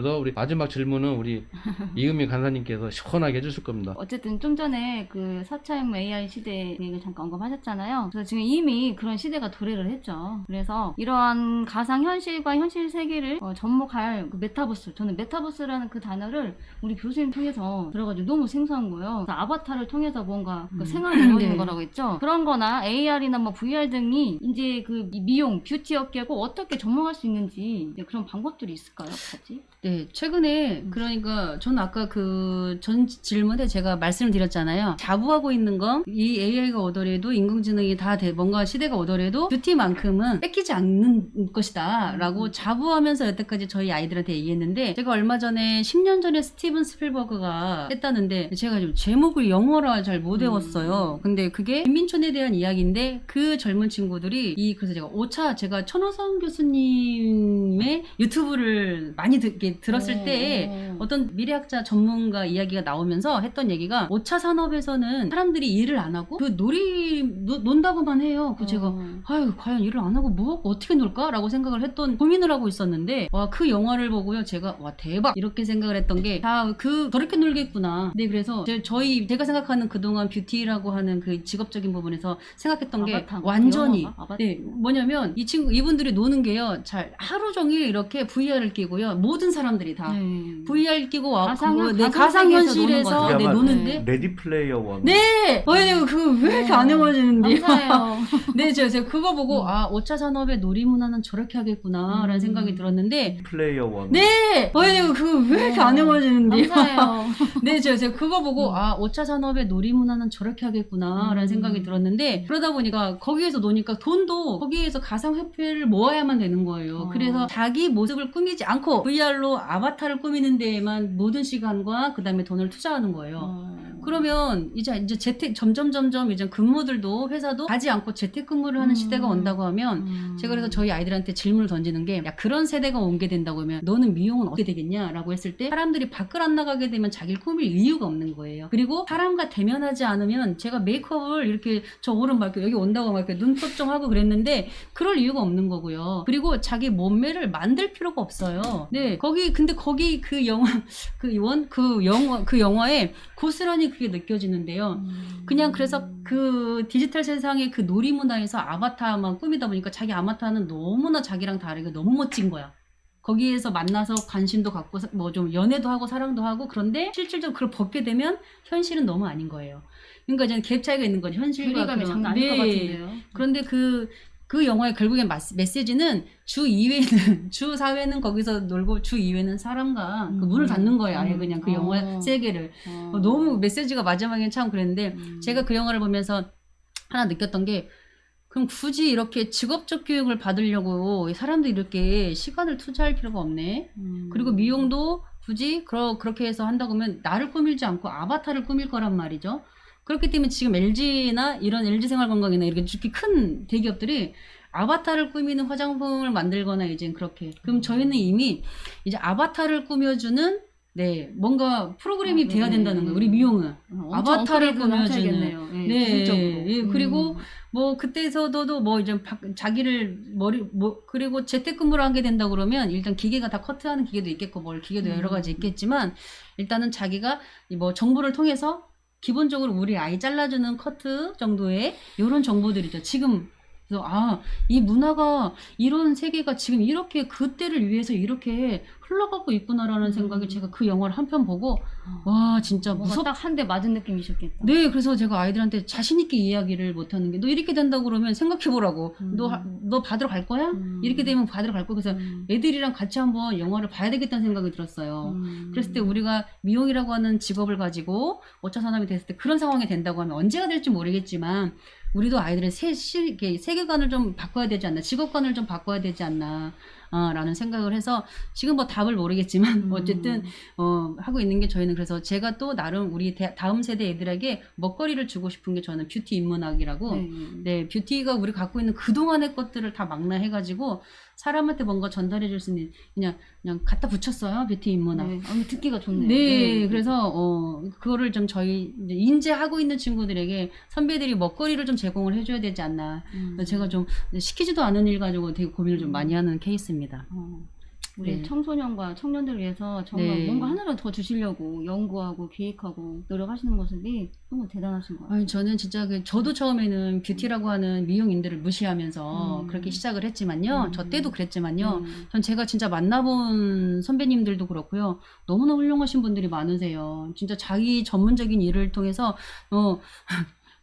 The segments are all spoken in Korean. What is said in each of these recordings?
그래서 우리 마지막 질문은 우리 이은미 간사님께서 시원하게 해주실 겁니다. 어쨌든 좀 전에 그 4차형 AI 시대 얘기를 잠깐 언급하셨잖아요. 그래서 지금 이미 그런 시대가 도래를 했죠. 그래서 이러한 가상 현실과 현실 세계를 어, 접목할 그 메타버스, 저는 메타버스라는 그 단어를 우리 교수님 통해서 들어가지고 너무 생소한 거예요. 그래서 아바타를 통해서 뭔가 그 음. 생활이 이루어지는 네. 거라고 했죠. 그런 거나 AR이나 뭐 VR 등이 이제 그 미용, 뷰티 업계고 어떻게 접목할 수 있는지 그런 방법들이 있을까요? 같이? 네, 최근에 그러니까 저는 아까 그 전 질문에 제가 말씀을 드렸잖아요. 자부하고 있는 건 이 AI가 오더라도 인공지능이 다 돼- 뭔가 시대가 오더라도 뷰티만큼은 뺏기지 않는 것이다라고 음. 자부하면서 여태까지 저희 아이들한테 얘기했는데 제가 얼마 전에 10년 전에 스티븐 스필버그가 했다는데 제가 좀 제목을 영어로 잘못 음. 외웠어요. 근데 그게 빈민촌에 대한 이야기인데 그 젊은 친구들이 이 그래서 제가 5차 제가 천호성 교수님의 유튜브를 많이 듣게 들었을 때 어. 어떤 미래학자 전문가 이야기가 나오면서 했던 얘기가 5차 산업에서는 사람들이 일을 안 하고 그 놀이 노, 논다고만 해요. 그 제가 어. 아유 과연 일을 안 하고 뭐 어떻게 놀까라고 생각을 했던 고민을 하고 있었는데 와 그 영화를 보고요 제가 와 대박 이렇게 생각을 했던 게 다 그 저렇게 놀겠구나. 네 그래서 제, 저희 제가 생각하는 그동안 뷰티라고 하는 그 직업적인 부분에서 생각했던 게 아바타, 완전히 영화가? 아바타. 네 뭐냐면 이 친구 이분들이 노는 게요 잘 하루 종일 이렇게 VR을 끼고요 모든 사 람들이 다 네. VR 끼고 와 가상- 고 네, 가상 세계에서 가상 현실에서 노는 네, 거죠. 노는데 레디 플레이어 원. 네! 어이 그거 왜 이렇게 안 외워지는데요? 감사해요. 네, 제가, 제가 그거 보고 음. 아 5차 산업의 놀이 문화는 저렇게 하겠구나 라는 음. 생각이 들었는데 플레이어 원. 네! 어이 그거 왜 이렇게 안 외워지는데요? 감사해요. 네, 제가, 제가 그거 보고 음. 아 5차 산업의 놀이 문화는 저렇게 하겠구나 라는 음. 생각이 들었는데 그러다 보니까 거기에서 노니까 돈도 거기에서 가상 화폐를 모아야만 되는 거예요. 어. 그래서 자기 모습을 꾸미지 않고 VR로 아바타를 꾸미는 데에만 모든 시간과 그 다음에 돈을 투자하는 거예요. 어. 그러면 이제 이제 재택 점점 점점 이제 근무들도 회사도 가지 않고 재택 근무를 하는 음. 시대가 온다고 하면 음. 제가 그래서 저희 아이들한테 질문을 던지는 게 야 그런 세대가 오게 된다고 하면 너는 미용은 어떻게 되겠냐라고 했을 때 사람들이 밖을 안 나가게 되면 자기를 꾸밀 이유가 없는 거예요. 그리고 사람과 대면하지 않으면 제가 메이크업을 이렇게 저 오른 막 여기 온다고 막 이렇게 눈썹 좀 하고 그랬는데 그럴 이유가 없는 거고요. 그리고 자기 몸매를 만들 필요가 없어요. 네 거기 근데 거기 그 영화 그 원그 그 영화 그 영화에 고스란히 그게 느껴지는데요. 음. 그냥 그래서 그 디지털 세상의 그 놀이 문화에서 아바타만 꾸미다 보니까 자기 아바타는 너무나 자기랑 다르게 너무 멋진 거야. 거기에서 만나서 관심도 갖고 뭐 좀 연애도 하고 사랑도 하고 그런데 실질적으로 그걸 벗게 되면 현실은 너무 아닌 거예요. 그러니까 이제 갭 차이가 있는 거죠. 현실과 그런- 장난 것 네. 같은데요. 그런데 그, 그 영화의 결국엔 메시지는 주 2회는, 주 4회는 거기서 놀고 주 2회는 사람과 그 문을 음. 닫는 거예요. 아예 음. 그냥 그 어. 영화 세계를. 어. 어, 너무 메시지가 마지막엔 참 그랬는데 음. 제가 그 영화를 보면서 하나 느꼈던 게 그럼 굳이 이렇게 직업적 교육을 받으려고 사람들이 이렇게 시간을 투자할 필요가 없네. 음. 그리고 미용도 굳이 그러, 그렇게 해서 한다고 하면 나를 꾸밀지 않고 아바타를 꾸밀 거란 말이죠. 그렇기 때문에 지금 LG나 이런 LG생활건강이나 이렇게 이렇게 큰 대기업들이 아바타를 꾸미는 화장품을 만들거나 이제 그렇게. 그럼 음. 저희는 이미 이제 아바타를 꾸며주는 네 뭔가 프로그램이 아, 네. 돼야 된다는 거예요. 우리 미용은. 어, 아바타를 꾸며주는-. 예, 네, 기술적으로. 예, 그리고 음. 뭐 그때서도 뭐 이제 바- 자기를 머리 뭐 그리고 재택근무를 하게 된다 그러면 일단 기계가 다 커트하는 기계도 있겠고 뭘 기계도 여러 음. 가지 있겠지만 일단은 자기가 이뭐 정보를 통해서 기본적으로 우리 아이 잘라주는 커트 정도의 이런 정보들이죠. 지금 그래서 아 이 문화가 이런 세계가 지금 이렇게 그때를 위해서 이렇게 흘러가고 있구나라는 음. 생각이 제가 그 영화를 한 편 보고 어. 와 진짜 무섭 딱한 대 맞은 느낌이셨겠다. 네, 그래서 제가 아이들한테 자신 있게 이야기를 못 하는 게, 너 이렇게 된다고 그러면 생각해 보라고. 음. 너, 하- 너 받으러 갈 거야? 음. 이렇게 되면 받으러 갈 거야. 그래서 음. 애들이랑 같이 한번 영화를 봐야 되겠다는 생각이 들었어요. 음. 그랬을 때 우리가 미용이라고 하는 직업을 가지고 5차 산업이 됐을 때 그런 상황이 된다고 하면 언제가 될지 모르겠지만, 우리도 아이들의 세, 세계관을 좀 바꿔야 되지 않나, 직업관을 좀 바꿔야 되지 않나, 아, 라는 생각을 해서, 지금 뭐 답을 모르겠지만, 음. 어쨌든, 어, 하고 있는 게 저희는 그래서 제가 또 나름 우리 대- 다음 세대 애들에게 먹거리를 주고 싶은 게 저는 뷰티 인문학이라고, 네. 네, 뷰티가 우리 갖고 있는 그동안의 것들을 다 망라해가지고, 사람한테 뭔가 전달해 줄 수 있는, 그냥, 그냥 갖다 붙였어요, 뷰티 인문학. 네. 아, 듣기가 좋네요. 네, 그래서 어 그거를 좀 저희 인재하고 있는 친구들에게 선배들이 먹거리를 좀 제공을 해줘야 되지 않나. 음. 제가 좀 시키지도 않은 일 가지고 되게 고민을 좀 많이 하는 케이스입니다. 어. 우리 네. 청소년과 청년들을 위해서 정말 네. 뭔가 하나라도 더 주시려고 연구하고 계획하고 노력하시는 모습이 너무 대단하신 것 같아요. 아니 저는 진짜 그 저도 처음에는 뷰티라고 하는 미용인들을 무시하면서 음. 그렇게 시작을 했지만요. 음. 저 때도 그랬지만요. 음. 전 제가 진짜 만나본 선배님들도 그렇고요. 너무나 훌륭하신 분들이 많으세요. 진짜 자기 전문적인 일을 통해서 어.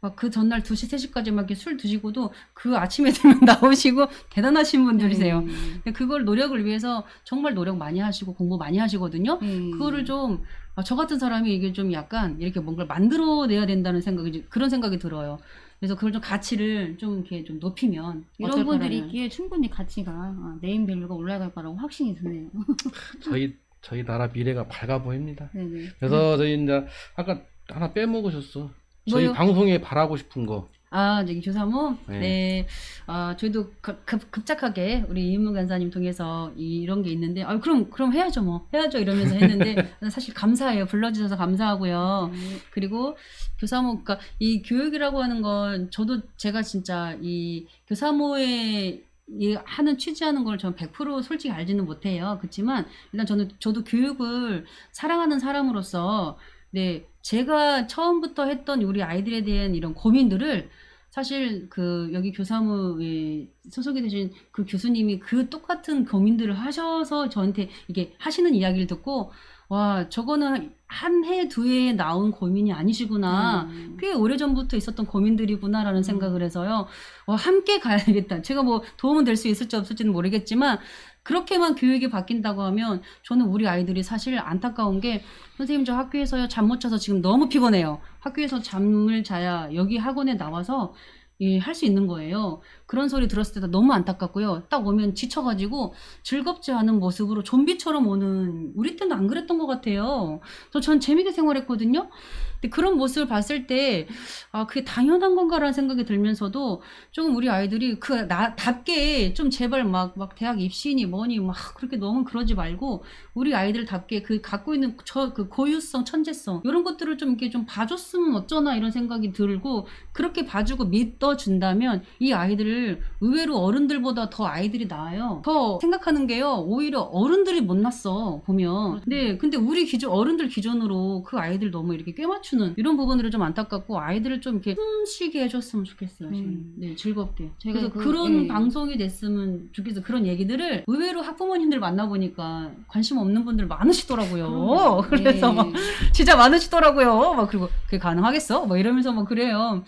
막 그 전날 2시, 3시까지 막 술 드시고도 그 아침에 되면 나오시고 대단하신 분들이세요. 네. 근데 그걸 노력을 위해서 정말 노력 많이 하시고 공부 많이 하시거든요. 네. 그거를 좀, 아, 저 같은 사람이 이게 좀 약간 이렇게 뭔가를 만들어내야 된다는 생각이, 그런 생각이 들어요. 그래서 그걸 좀 가치를 좀 이렇게 좀 높이면. 이런 분들이. 있기에 충분히 가치가 아, 네임 밸류가 올라갈 거라고 확신이 드네요. 저희 저희 나라 미래가 밝아 보입니다. 네네. 그래서 저희 이제 아까 하나 빼먹으셨어. 저희 뭐요? 방송에 바라고 싶은 거. 아, 저기 교사모? 네. 네. 아, 저희도 급, 급, 급작하게 우리 이인문 간사님 통해서 이 런 게 있는데, 아, 그럼, 그럼 해야죠, 뭐. 해야죠, 이러면서 했는데, 사실 감사해요. 불러주셔서 감사하고요. 네. 그리고 교사모, 그러니까 이 교육이라고 하는 건 저도 제가 진짜 이 교사모에 이 하는 취지하는 걸 저는 100% 솔직히 알지는 못해요. 그렇지만 일단 저는 저도 교육을 사랑하는 사람으로서 네 제가 처음부터 했던 우리 아이들에 대한 이런 고민들을 사실 그 여기 교사무에 소속이 되신 그 교수님이 그 똑같은 고민들을 하셔서 저한테 이게 하시는 이야기를 듣고 와 저거는 한 해 두 해에 나온 고민이 아니시구나 음. 꽤 오래 전부터 있었던 고민들이구나라는 생각을 해서요. 와, 함께 가야겠다. 제가 뭐 도움은 될 수 있을지 없을지는 모르겠지만 그렇게만 교육이 바뀐다고 하면 저는 우리 아이들이 사실 안타까운 게 선생님 저 학교에서요 잠 못 자서 지금 너무 피곤해요. 학교에서 잠을 자야 여기 학원에 나와서 예, 할 수 있는 거예요. 그런 소리 들었을 때도 너무 안타깝고요. 딱 오면 지쳐가지고 즐겁지 않은 모습으로 좀비처럼 오는 우리 때는 안 그랬던 것 같아요. 그래서 전 재밌게 생활했거든요. 근데 그런 모습을 봤을 때, 아, 그게 당연한 건가라는 생각이 들면서도 조금 우리 아이들이 그, 나, 답게 좀 제발 막, 막 대학 입시니 뭐니 막 그렇게 너무 그러지 말고 우리 아이들답게 그 갖고 있는 저, 그 고유성, 천재성, 이런 것들을 좀 이렇게 좀 봐줬으면 어쩌나 이런 생각이 들고 그렇게 봐주고 믿 어준다면 이 아이들을 의외로 어른들보다 더 아이들이 나아요. 더 생각하는 게요, 오히려 어른들이 못났어, 보면. 네, 근데 우리 기준, 어른들 기준으로 그 아이들 너무 이렇게 꿰맞추는 이런 부분들이 좀 안타깝고 아이들을 좀 이렇게 숨 쉬게 해줬으면 좋겠어요. 음. 네, 즐겁게. 그래서 그- 그, 런 예. 방송이 됐으면 좋겠어요. 그런 얘기들을 의외로 학부모님들 만나보니까 관심 없는 분들 많으시더라고요. 그래서 막 진짜 많으시더라고요. 막 그리고 그게 가능하겠어? 막 이러면서 막 그래요.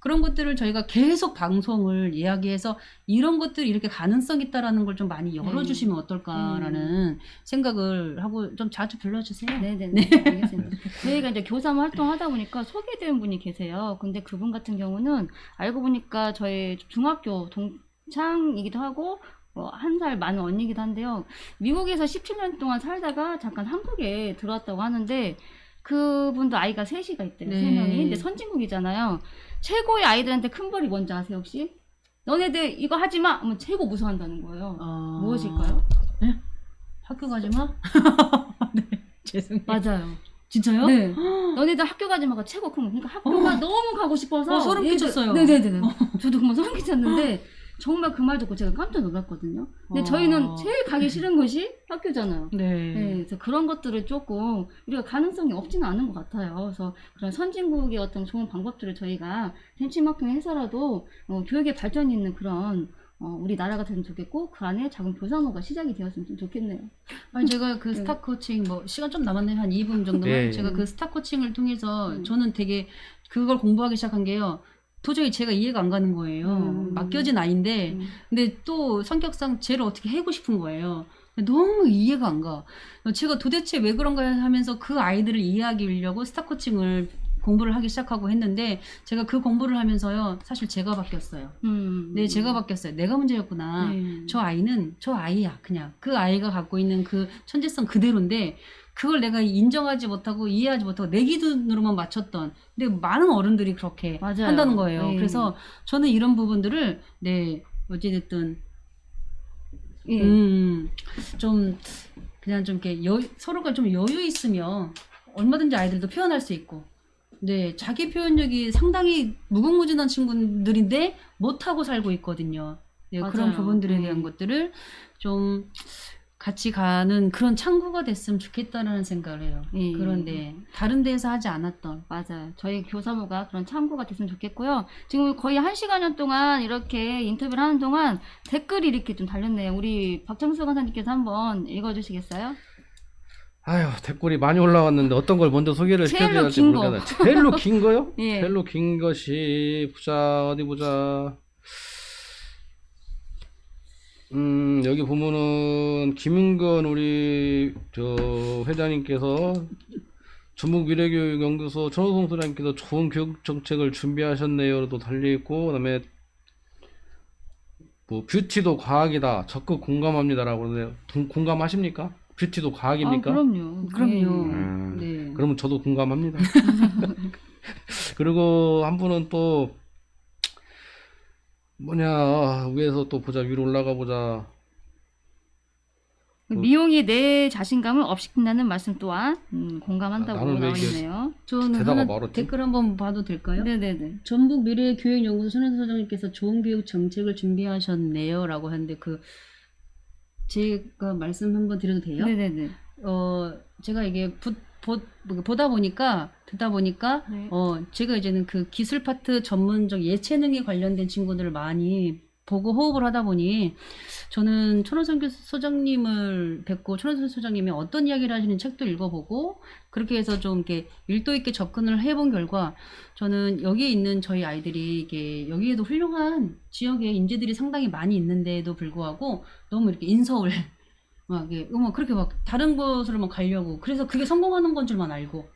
그런 것들을 저희가 계속 방송을 이야기해서 이런 것들이 이렇게 가능성 있다라는 걸 좀 많이 열어주시면 어떨까라는 생각을 하고 좀 자주 불러주세요. 네네네. 알겠습니다. 저희가 이제 교사무 활동하다 보니까 소개된 분이 계세요. 근데 그분 같은 경우는 알고 보니까 저희 중학교 동창이기도 하고 뭐한살 많은 언니이기도 한데요. 미국에서 17년 동안 살다가 잠깐 한국에 들어왔다고 하는데 그분도 아이가 셋이가 있대요. 세 네. 명이. 근데 선진국이잖아요. 최고의 아이들한테 큰 벌이 뭔지 아세요 혹시? 너네들 이거 하지 마. 하면 최고 무서워한다는 거예요. 어, 무엇일까요? 학교 가지 마? 네, 죄송해요. 맞아요. 진짜요? 네. 너네들 학교 가지 마가 최고 큰 거. 그러니까 학교가 너무 가고 싶어서. 어, 소름 끼쳤어요. 네네네. 저도 그만 소름 끼쳤는데 정말 그 말 듣고 제가 깜짝 놀랐거든요. 근데 어. 저희는 제일 가기 싫은 곳이 학교잖아요. 네. 네, 그래서 그런 것들을 조금 우리가 가능성이 없지는 않은 것 같아요. 그래서 그런 선진국의 어떤 좋은 방법들을 저희가 벤치마킹 해서라도 어, 교육의 발전이 있는 그런 어, 우리 나라가 되면 좋겠고 그 안에 작은 교사노가 시작이 되었으면 좀 좋겠네요. 아니 제가 그 네. 스타 코칭 뭐 시간 좀 남았네요 한 2분 정도만 네. 제가 그 스타 코칭을 통해서 음. 저는 되게 그걸 공부하기 시작한 게요 도저히 제가 이해가 안 가는 거예요 음. 맡겨진 아이인데 음. 근데 또 성격상 쟤를 어떻게 해고 싶은 거예요 너무 이해가 안 가 제가 도대체 왜 그런가 하면서 그 아이들을 이해하기 위하고 스타 코칭을 공부를 하기 시작하고 했는데 제가 그 공부를 하면서요 사실 제가 바뀌었어요 음. 네 제가 바뀌었어요 내가 문제였구나 네. 저 아이는 저 아이야 그냥 그 아이가 갖고 있는 그 천재성 그대로인데 그걸 내가 인정하지 못하고 이해하지 못하고 내 기준으로만 맞췄던 근데 많은 어른들이 그렇게 맞아요. 한다는 거예요 네. 그래서 저는 이런 부분들을 네 어찌됐든 예. 음, 좀 그냥 좀 이렇게 여, 서로가 좀 여유 있으면 얼마든지 아이들도 표현할 수 있고 네 자기 표현력이 상당히 무궁무진한 친구들인데 못하고 살고 있거든요 네, 그런 맞아요. 부분들에 음. 대한 것들을 좀 같이 가는 그런 창구가 됐으면 좋겠다라는 생각을 해요. 예. 그런데 다른 데서 하지 않았던 맞아요. 저희 교사모가 그런 참고가 됐으면 좋겠고요. 지금 거의 한 시간여 동안 이렇게 인터뷰를 하는 동안 댓글이 이렇게 좀 달렸네요. 우리 박정수 강사님께서 한번 읽어주시겠어요? 아유 댓글이 많이 올라왔는데 어떤 걸 먼저 소개를 제일로 시켜드려야 할지 긴 거. 모르겠네. 제일로 긴 거요? 예. 제일로 긴 것이 보자 어디 보자. 음 여기 보면은 김은건 우리 저 회장님께서 전북 미래교육 연구소 천호성 소장님께서 좋은 교육 정책을 준비하셨네요도 달려 있고 그다음에 뭐 뷰티도 과학이다 적극 공감합니다라고 그러네요. 동- 공감하십니까? 뷰티도 과학입니까? 아, 그럼요. 그럼요. 네. 음, 네. 그러면 저도 공감합니다. 그리고 한 분은 또 뭐냐 위에서 또 보자 위로 올라가 보자 그 미용이 내 자신감을 업시킨다는 말씀 또한 음, 공감한다고 아, 나는 왜 나와 이게 있네요. 저는 하나 말었지? 댓글 한번 봐도 될까요? 네네네. 전북 미래 교육 연구소 손현수 소장님께서 좋은 교육 정책을 준비하셨네요라고 하는데 그 제가 말씀 한번 드려도 돼요? 네네네. 어 제가 이게 부, 보, 보다 보니까 듣다 보니까 네. 어 제가 이제는 그 기술 파트 전문적 예체능에 관련된 친구들을 많이 보고 호흡을 하다 보니 저는 교수 소장님을 뵙고 천호선 소장님이 어떤 이야기를 하시는 책도 읽어보고 그렇게 해서 좀 이렇게 일도 있게 접근을 해본 결과 저는 여기에 있는 저희 아이들이 이게 여기에도 훌륭한 지역의 인재들이 상당히 많이 있는데도 불구하고 너무 이렇게 인서울 막 이게 뭐 그렇게 막 다른 곳으로만 가려고 그래서 그게 성공하는 건 줄만 알고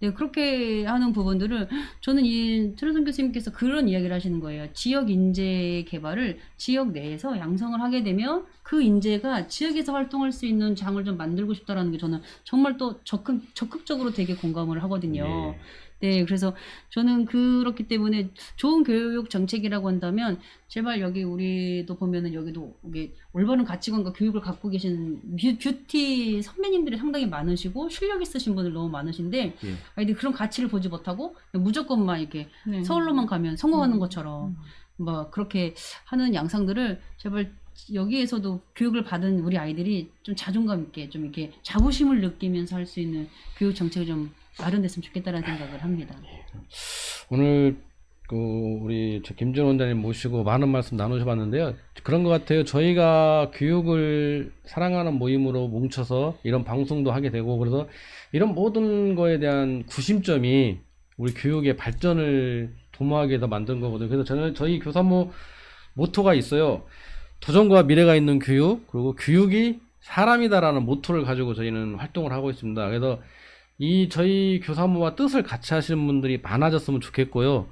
네 그렇게 하는 부분들을 저는 이 트로선 교수님께서 그런 이야기를 하시는 거예요 지역 인재 개발을 지역 내에서 양성을 하게 되면 그 인재가 지역에서 활동할 수 있는 장을 좀 만들고 싶다라는 게 저는 정말 또 적극 적극적으로 되게 공감을 하거든요. 예. 네, 그래서 저는 그렇기 때문에 좋은 교육 정책이라고 한다면 제발 여기 우리도 보면은 여기도 이게 올바른 가치관과 교육을 갖고 계신 뷰, 뷰티 선배님들이 상당히 많으시고 실력 있으신 분들 너무 많으신데 예. 아이들이 그런 가치를 보지 못하고 무조건만 이렇게 네. 서울로만 가면 성공하는 음. 것처럼 뭐 그렇게 하는 양상들을 제발 여기에서도 교육을 받은 우리 아이들이 좀 자존감 있게 좀 이렇게 자부심을 느끼면서 할 수 있는 교육 정책이 좀 마련됐으면 좋겠다라는 생각을 합니다. 오늘 그 우리 저 김준 원장님 모시고 많은 말씀 나누셔봤는데요. 그런 것 같아요. 저희가 교육을 사랑하는 모임으로 뭉쳐서 이런 방송도 하게 되고 그래서 이런 모든 거에 대한 구심점이 우리 교육의 발전을 도모하게 해서 만든 거거든요. 그래서 저는 저희 교사모 모토가 있어요. 도전과 미래가 있는 교육 그리고 교육이 사람이다라는 모토를 가지고 저희는 활동을 하고 있습니다. 그래서 이 저희 교사모와 뜻을 같이 하시는 분들이 많아졌으면 좋겠고요.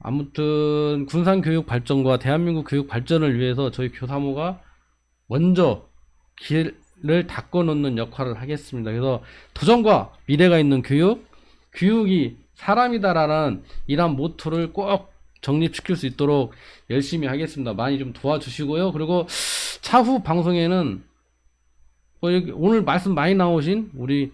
아무튼 군산 교육 발전과 대한민국 교육 발전을 위해서 저희 교사모가 먼저 길을 닦아 놓는 역할을 하겠습니다. 그래서 도전과 미래가 있는 교육, 교육이 사람이다라는 이런 모토를 꼭 정립시킬 수 있도록 열심히 하겠습니다. 많이 좀 도와주시고요. 그리고 차후 방송에는 뭐 오늘 말씀 많이 나오신 우리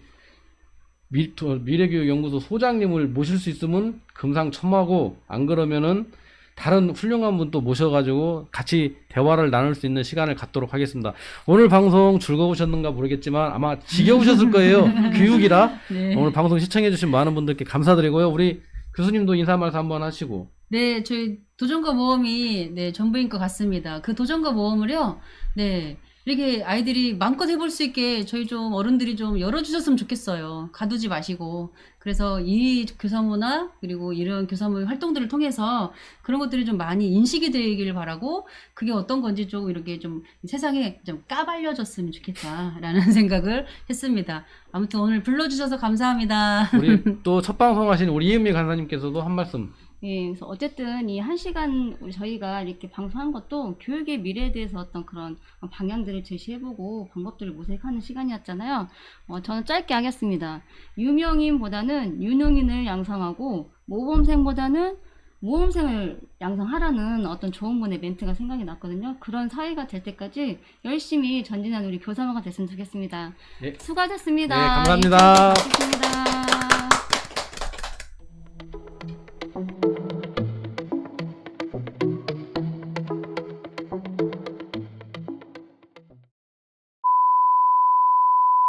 미, 미래교육연구소 소장님을 모실 수 있으면 금상첨화고 안 그러면은 다른 훌륭한 분 또 모셔가지고 같이 대화를 나눌 수 있는 시간을 갖도록 하겠습니다. 오늘 방송 즐거우셨는가 모르겠지만 아마 지겨우셨을 거예요. 교육이라 네. 오늘 방송 시청해주신 많은 분들께 감사드리고요. 우리 교수님도 인사 말씀 한번 하시고 네, 저희 도전과 모험이 네, 전부인 것 같습니다. 그 도전과 모험을요, 네, 이렇게 아이들이 마음껏 해볼 수 있게 저희 좀 어른들이 좀 열어주셨으면 좋겠어요. 가두지 마시고. 그래서 이 교사모나 그리고 이런 교사모의 활동들을 통해서 그런 것들이 좀 많이 인식이 되길 바라고 그게 어떤 건지 좀 이렇게 좀 세상에 좀 까발려졌으면 좋겠다라는 생각을 했습니다. 아무튼 오늘 불러주셔서 감사합니다. 우리 또 첫 방송 하신 우리 이은미 간사님께서도 한 말씀 예, 그래서 어쨌든 이 한 시간 저희가 이렇게 방송한 것도 교육의 미래에 대해서 어떤 그런 방향들을 제시해보고 방법들을 모색하는 시간이었잖아요. 어, 저는 짧게 하겠습니다. 유명인보다는 유능인을 양성하고 모범생보다는 모범생을 양성하라는 어떤 좋은 분의 멘트가 생각이 났거든요. 그런 사회가 될 때까지 열심히 전진하는 우리 교사모가 됐으면 좋겠습니다. 예. 수고하셨습니다. 네, 감사합니다. 예, 수고하셨습니다.